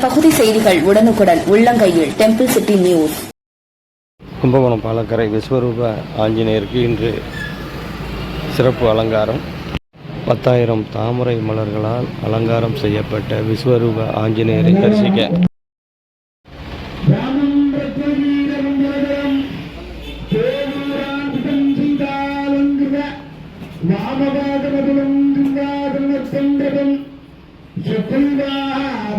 பகுதி செய்திகள் உடனுக்குடன் உள்ளங்கையில் temple city news Kumbakonam Palakkarai விஸ்வரூப ஆஞ்சநேயருக்கு இன்று சிறப்பு அலங்காரம். பத்தாயிரம் தாமரை மலர்களால் அலங்காரம் செய்யப்பட்ட விஸ்வரூப ஆஞ்சநேயரை தரிசிக்க. ராமம்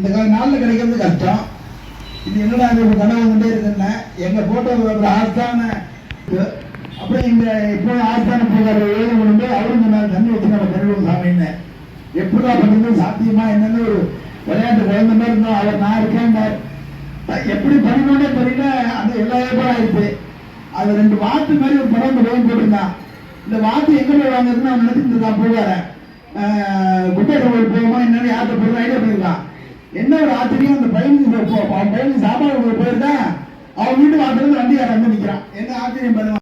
இந்த கால நாளில் கிடைக்கிறது கஷ்டம். இது என்னடா இது ஒரு கனவு கொண்டே இருக்குன்னா. எங்க போட்டோ ஒரு ஆஸ்தான அப்புறம் இந்த இப்போ ஆஸ்தான போகிற ஏழு கொண்டு அவரும் சொன்னார் தண்ணி வச்சு நம்ம கருவோம் சாமின்னு. எப்படிடா பண்ணுறது சாத்தியமா என்னன்னு ஒரு விளையாட்டு குழந்தை மாதிரி இருந்தோம் அவர் நான் இருக்கேன் எப்படி பண்ணணும்னே தெரியல அந்த எல்லா ஏற்பாடும் ஆயிடுச்சு. அது ரெண்டு வாத்து மாதிரி ஒரு படம் போய் போட்டிருந்தான். இந்த வாத்து எங்க போய் வாங்குறதுன்னு அவன் நினைச்சிட்டு இருக்கான் போவாரன் குட்டை கோவில் போகுமா என்னன்னு யார்கிட்ட போய் ஐடியா பண்ணிருக்கான் என்ன ஒரு ஆச்சரியம் அந்த பையனுக்கு அவன் பையனுக்கு சாப்பாடு போயிருந்தா அவன் வீட்டு வாசல்ல வண்டி வந்து நிக்கிறான். என்ன ஆச்சரியம் பண்ணுவான்